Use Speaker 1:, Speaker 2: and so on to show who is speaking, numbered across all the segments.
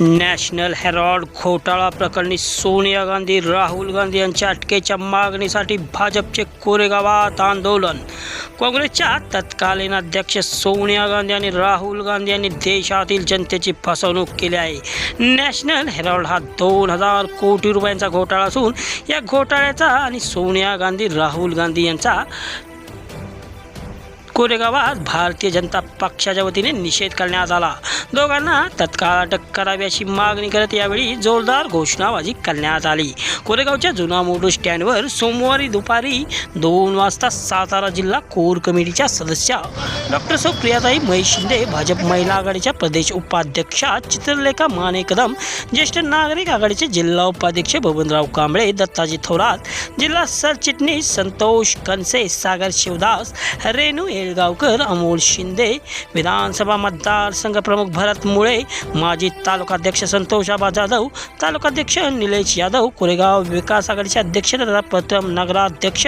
Speaker 1: National Harold घोटाळा प्रकरणी सोनिया गांधी राहुल गांधी यांच्या अटकेच्या मागणीसाठी भाजपचे कोरेगावात आंदोलन. काँग्रेसच्या तत्कालीन अध्यक्ष सोनिया गांधी आणि राहुल गांधी यांनी देशातील जनतेची फसवणूक केली आहे. नॅशनल हेरॉल्ड हा दोन हजार कोटी रुपयांचा घोटाळा असून या घोटाळ्याचा आणि सोनिया गांधी राहुल गांधी यांचा कोरेगावात भारतीय जनता पक्षाच्या वतीने निषेध करण्यात आला. दोघांना तत्काळ अटक करावी अशी मागणी करत यावेळी जोरदार घोषणाबाजी करण्यात आली. कोरेगावच्या जुना मोटर स्टँडवर सोमवारी दुपारी दोन वाजता सातारा जिल्हा कोर कमिटीच्या सदस्या डॉक्टर सौ प्रियाताई महेश शिंदे भाजप महिला आघाडीच्या प्रदेश उपाध्यक्षा चित्रलेखा माने कदम ज्येष्ठ नागरिक आघाडीचे जिल्हा उपाध्यक्ष बबनराव कांबळे दत्ताजी थोरात जिल्हा सरचिटणीस संतोष कनसे सागर शिवदास रेणू एल. बेळगावकर अमोल शिंदे विधानसभा मतदारसंघ प्रमुख भरत मुळे माजी तालुकाध्यक्ष संतोष आबा जाधव तालुकाध्यक्ष निलेश यादव कोरेगाव विकास आघाडीचे अध्यक्ष तथा प्रथम नगराध्यक्ष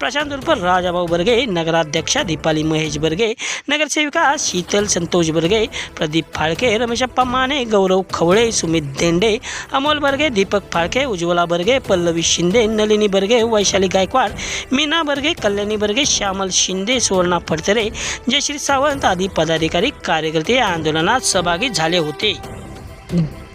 Speaker 1: प्रशांत उर्फ राजाभाऊ बर्गे नगराध्यक्षा दीपाली महेश बर्गे नगरसेविका शीतल संतोष बर्गे प्रदीप फाळके रमेशप्पा माने गौरव खवळे सुमित देंडे अमोल बर्गे दीपक फाळके उज्ज्वला बर्गे पल्लवी शिंदे नलिनी बर्गे वैशाली गायकवाड मीना बर्गे कल्याणी बर्गे श्यामल शिंदे सुवर्णा फडतरे जयश्री सावंत आदी पदाधिकारी कार्यकर्ते या आंदोलनात सहभागी झाले होते.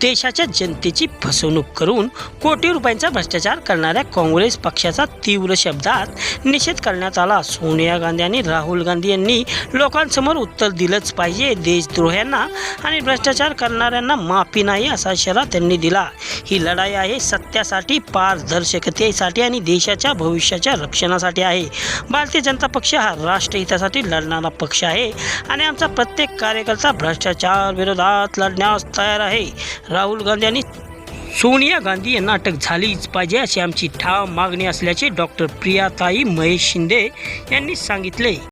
Speaker 1: देशाच्या जनतेची फसवणूक करून कोटी रुपयांचा भ्रष्टाचार करणाऱ्या काँग्रेस पक्षाचा तीव्र शब्दात निषेध करण्यात आला. सोनिया गांधी आणि राहुल गांधी यांनी लोकांसमोर उत्तर दिलंच पाहिजे. देशद्रोह्यांना आणि भ्रष्टाचार करणाऱ्यांना माफी नाही असा इशारा त्यांनी दिला. ही लढाई आहे सत्यासाठी पारदर्शकतेसाठी आणि देशाच्या भविष्याच्या रक्षणासाठी आहे. भारतीय जनता पक्ष हा राष्ट्रहितासाठी लढणारा पक्ष आहे आणि आमचा प्रत्येक कार्यकर्ता भ्रष्टाचार विरोधात लढण्यास तयार आहे. राहुल गांधी आणि सोनिया गांधी यांना अटक झालीच पाहिजे अशी आमची ठाम मागणी असल्याचे डॉक्टर प्रियाताई महेश शिंदे यांनी सांगितले.